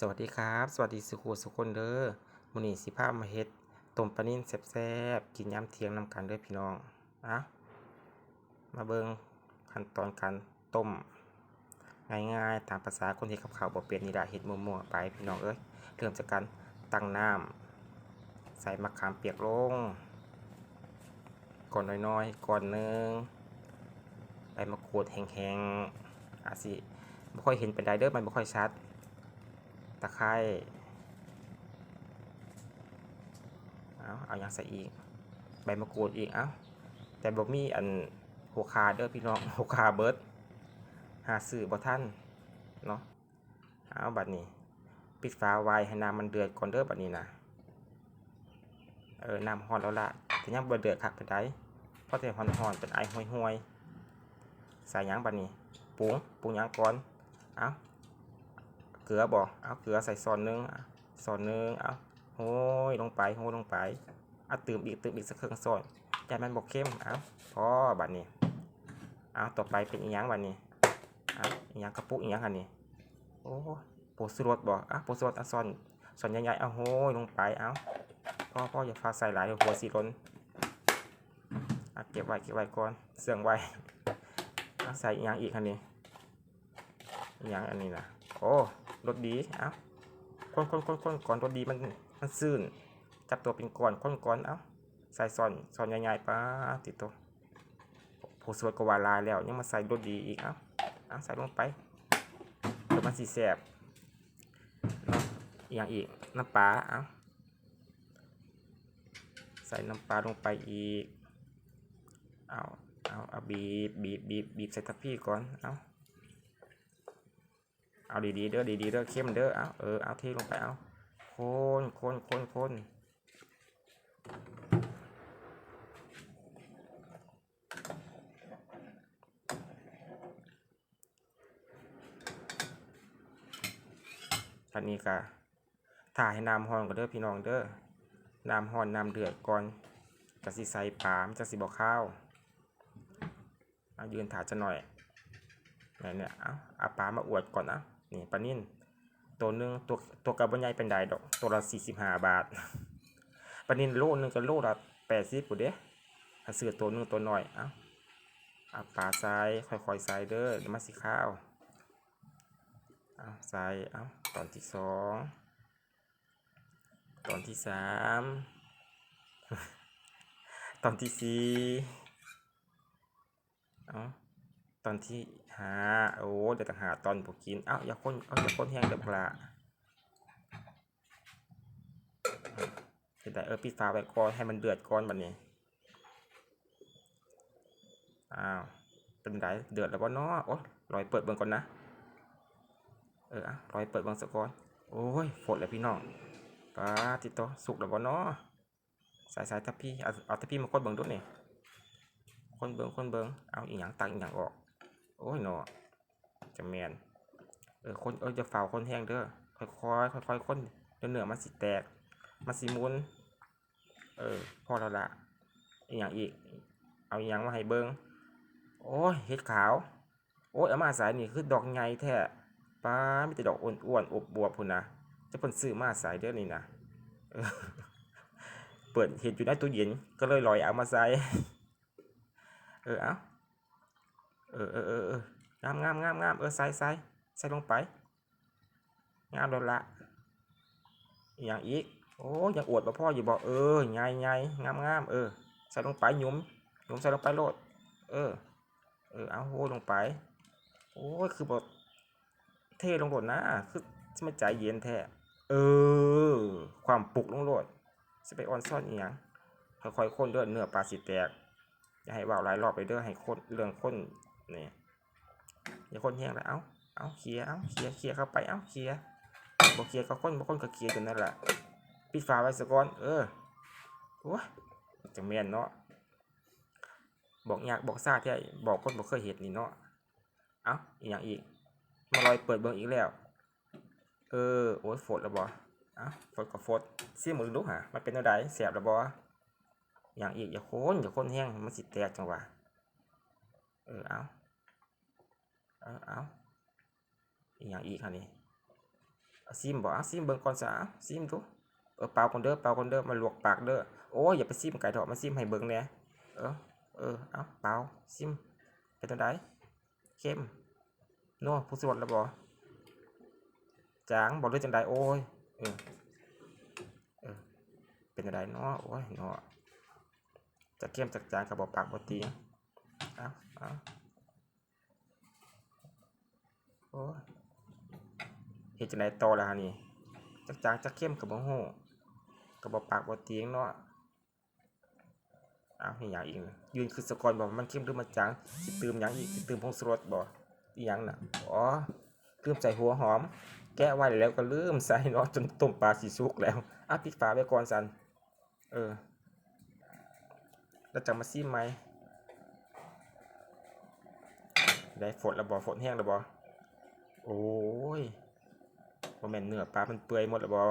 สวัสดีครับ สวัสดีสุขุสุคนเด้อมื้อนี้สิพามาเฮ็ดต้มปลานิ่นแซ่บๆกินยามเที่ยงนำกันเด้อพี่น้องอะมาเบิ่งขั้นตอนการต้มง่ายๆตามภาษาคนเฮ็ดกับข้าวบ่เป็นนี่ล่ะเฮ็ดมั่วๆไปพี่น้องเอ้ยเริ่มจากการตั้งน้ำใส่มะขามเปียกลงก่อนน้อยๆก่อนหนึงใบมะกรูดแห้งๆอาจสิบ่ค่อยเห็นเป็นไดเด้อมันบ่ค่อยชัด ตะไคร้เอาเอาอย่างใส่อีก ใบมะกรูดอีก เอาแต่บ่มีอันหัวคาเด้อพี่น้องหัวคาเบิร์ดหาซื้อบ่ทันเนาะเอาบัดนี้ ปิดฝาไว้ให้น้ำมันเดือดก่อนเด้อบัดนี้นะเออน้ำร้อนแล้วล่ะแต่ยังบ่เดือดคักปานใดเพราะแต่ร้อนเป็นไอห่วยๆใส่ยังบัดนี้ปรุงปรุงยังก่อนเอา เกลือบ่เอาเกลือใส่ซอนหนึงอะซอนหนึงเอาโห้ยลงไปโห้ยลงไปเอาเติมอีกเติมอีกสักครึ่งซอนอย่มันบ่เข้มเอาพอบัดนี้เอาต่อไปเป็นอีหยังบัดนี้เอาอีหยังกระปุกอีหยังอันนี้โอ้โปรสรสบ่อะโปรสรสเอาซอนซอนใหญ่ๆเอาโห้ยลงไปเอาพ่อพ่ออย่าฟาใส่หลายหัวสิหล่นอะเก็บไว้เก็บไว้ก่อนเสื่องไว้เอาใส่อีหยังอีกอันนี้อีหยังอันนี้นะ โอ้รสดีเอ้าคนคนคนคนก่อนรสดีมันมันซื่นจับตัวเป็นก้อนคนก้อนเอ้าใส่ซอนซอนใหญ่ๆป้าติดตัวผู้สวยกว่าลายแล้วยังมาใส่รสดีอีกเอ้าเอ้าใส่ลงไปเดี๋ยวมันสีแสบเนาะอย่างอีกน้ำปลาเอ้าใส่น้ำปลาลงไปอีกเอาเอาเอาบีบบีบบีบบีบใส่ทัพพี่ก่อนเอ้า เอาดีๆเด้อดีๆเด้อเข้มเด้อเอาเออเอาเทลงไปเอาคนคนคนคนอันนี้ก็ถ่ายให้น้ำห้อนก็เด้อพี่น้องเด้อน้ำห้อนน้ำเดือดก่อนจะสิใส่ปลามจะสิบอกข้าวเอายืนถ่ายจะหน่อยเนี่ยเนี่ยเอาเอาปลามาอวดก่อนนะ นี่ปลานิ่นตัวหนึ่งตัวตัวกระบะใหญ่เป็นไดดอก ตัวละสี่สิบห้าบาทปลานิ่นโลหนึงก็โลละแปดสิบปุ๊เด้ถ้าซื้อตัวหนึงตัวหน้อยเอ้าเอาปลาใส่ค่อยๆใส่เด้อเดี๋ยวมาสิข้าวเอาใส่เอาตอนที่สองตอนที่สามตอนที่สี่เอาตอนที่ ห้าโอ้เดี๋ยวต่างหาตอนผมกิน เอ้าอย่าคนเอ้าอย่าคนแห้งเดี๋ยวพลาเดี๋ยวได้เออปิดฝาไว้ก่อนให้มันเดือดก่อนแบัดนี้ อ้าว เป็นไดเดือดแล้วบ่เนาะโอ้ยลอยเปิดเบิ่งก่อนนะ เอออะลอยเปิดเบิ่งสักก่อน โอ้ยฝดแล้วพี่น้องปลาติดตัวสุกแล้วบ่เนาะสายสายทัพพี่เอาเอาทัพพี่มาคนเบิ่งดูนี่คนเบิ่งคนเบิ่งเอาอีหยังตักอีหยังออก โอ้ยเนาะจะแมนเออคนเออจะฝ่าคนแห้งเด้อค่อยๆค่อยๆคนเดี๋ยวเนื้อมันสิแตกมันสิมุนเออพอแล้วละอีกอย่างอีก เอาอีหยังมาให้เบิ่งโอ้ยเห็ดขาว โอ้ยเอามาสายนี่คือดอกใหญ่แท้ป้ามีแต่ดอกอ้วนๆอบบวบพุ่นนะจะเพิ่นซื้อมาสายเด้อนี่นะเออเปิดเห็ดอยู่ในตู้เย็นก็เลยลอยเอามาใส่เออเอา เออเออเอองามงามงามงามเออใส่ใส่ใส่ลงไป งามแล้วละอย่างอีกโอ้ยังอวดบ่พ่ออยู่บอกเออไงไงงามงามเออใส่ลงไปหยุมหยุมใส่ลงไปโลด เออ เออเอาโหลงไป โอ้ยคือบอกเทลงโลดนะคือจะมาใจเย็นแท้เออ ความปลุกลงโลดจะไปออนซ่อนอีหยังค่อยๆคนเด้อเนื้อปลาสิแตกอย่าให้ว่าวหลายรอบไปเด้อให้คนเรื่องคน นี่อย่าคนแห้งแล้วเอาเอาเคียเอาเคียเคียเข้าไปเอาเคียร์บ่เคียร์ก็คนบ่คนก็เคียจนนั่นแหละปิดฝาไว้ซะก่อนเออโอ้ยจังแม่นเนาะบอกยากบอกซาแท้บอกคนบ่เคยเห็นนี่เนาะเอาอีกอย่างอีกมาลอยเปิดเบิ่งอีกแล้ว เออโอ้ยฝดแล้วบ่เอาฝดก็ฝดซิมือดูหะมันเป็นจังไดแสบแล้วบ่อย่างอีกอย่าโคนอย่าโคนแห้งมันสิแตกจังหวะเออเอา เอาอีกอย่างอีกค่ะนี่ซิมบอาซิมเบิ่งก่อนซะเอาซิมดูเออเปล่าก่อนเด้อเปล่าก่อนเด้อมาลวกปากเด้อโอ้ยอย่าไปซิมไก่ทอดมาซิมให้เบิ่งแหน่ยเออเออเอาเปล่าซิมเป็นจังไดเข้มนัวผู้สวดแล้วบ่จางบ่หรือจังไดโอ้ยเออเออเป็นจังไดเนาะโอ้ยเนาะจะเข้มจากจางก็บ่ปากบ่ตีอาเอาโอ้เฮ็ดจังได๋ต่อล่ะฮะนี่จักจางจักเข้มก็บ่ฮู้ก็บ่ปากบ่เตียงเนาะอ้าวมีหยังอีกยืนคือสกอนบ่ว่ามันเข้มหรือมันจางสิเติมหยังอีกสิเติมผงชูรสบ่อีหยังน่ะอ๋อลืมใส่หัวหอม แกะไว้แล้วก็ลืมใส่เนาะจนต้มปลาสิสุกแล้วอะปิดฝาไว้ก่อนซันเออแล้วจะมาซิมไหมได้ฝนแล้วบ่ฝนแห้งแล้วบ่ โอ้ยบ่แม่นเนื้อปลา มันเปื่อยหมดแล้วบ่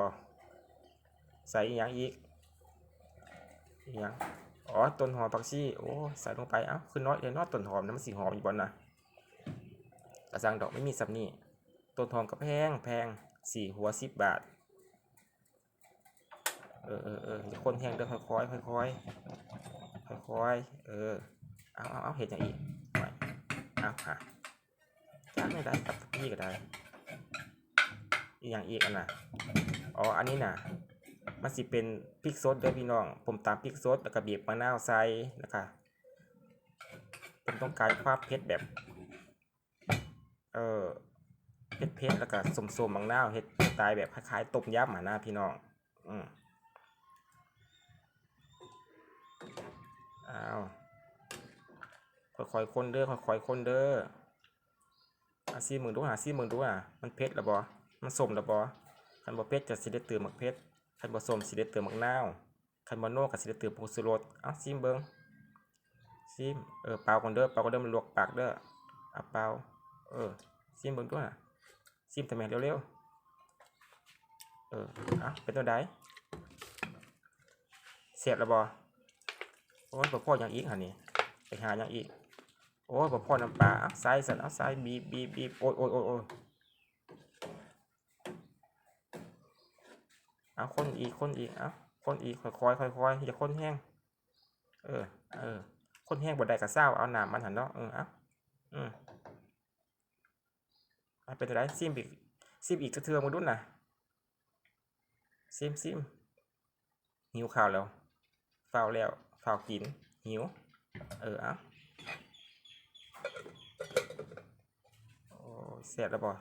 ใส่อีหยังอีกอีหยังอ๋อ ต้นหอมผักชีโอ้ ใส่ลงไป เอ้า คือน้อยเลยเนาะต้นหอมนะมันสิหอมอยู่บ่น่ะกระสังดอกไม่มีสับนี่ต้นหอมก็แพง แพงสี่หัวสิบบาท เออเออเอออย่าคนแห้งเด้อค่อยค่อยค่อยค่อยค่อยเออ เอาเอาเอาเห็ดอย่างอีกหน่อยเอาค่ะ จ้ไม่ได้กับพี่ก็ได้ อีกอย่างอีกอันน่ะอ๋ออันนี้น่ะ มันสิเป็นพริกสดเด้อพี่น้อง ผมตามพริกสดแล้วก็บีบมะนาวใส่นะคะผมต้องการความเผ็ดแบบ เออเผ็ดเผ็ดๆแล้วก็สมๆมะนาวเฮ็ดสไตล์แบบคล้ายๆต้มยำอะนะพี่น้อง อืมอ้าวค่อยๆคนเด้อค่อยๆคนเด้อ อาซีมึงดูหาซีมึงดูอะมันเผ็ดแล้วบ่มันสมแล้วบ่คันบ่เผ็ดก็สิได้เติมหมักเผ็ดคันบ่สมสิได้เติมหมักนาวคันบ่นัวก็สิได้เติมผงชูรสอ้าซิมเบิ่งซิมเออเปล่าก่อนเด้อเปล่าก่อนเด้อมันลวกปากเด้ออะเปล่าเออซิมเบิ่งด้วยซิมแต่แม่เร็วๆเอออ้าเป็นตัวใดเสียบแล้วบ่โอ้ยบ่พอหยังอีกหันนี่ไปหาหยังอีก โอ้ยบ่พอน้ำปลาอาใส่สั่นอาใส่บีบีบีโอ้ยโอ้ยโอ้ยโอ้ยเอาคนอีกคนอีกเอาคนอีกค่อยๆค่อยๆอย่าคนแห้งเออเออคนแห้งบ่ได้กระเซ้าเอาหน้ำมันหันเนาะเออเอาอืมเอาเป็นไรซิมอีกซิมอีกจะเทือมาดุนน่ะซิมซิมหิวข้าวแล้วฝ้าวแล้วฝ้าวกินหิวเออเอาโอ้ย เสร็จแล้วบ่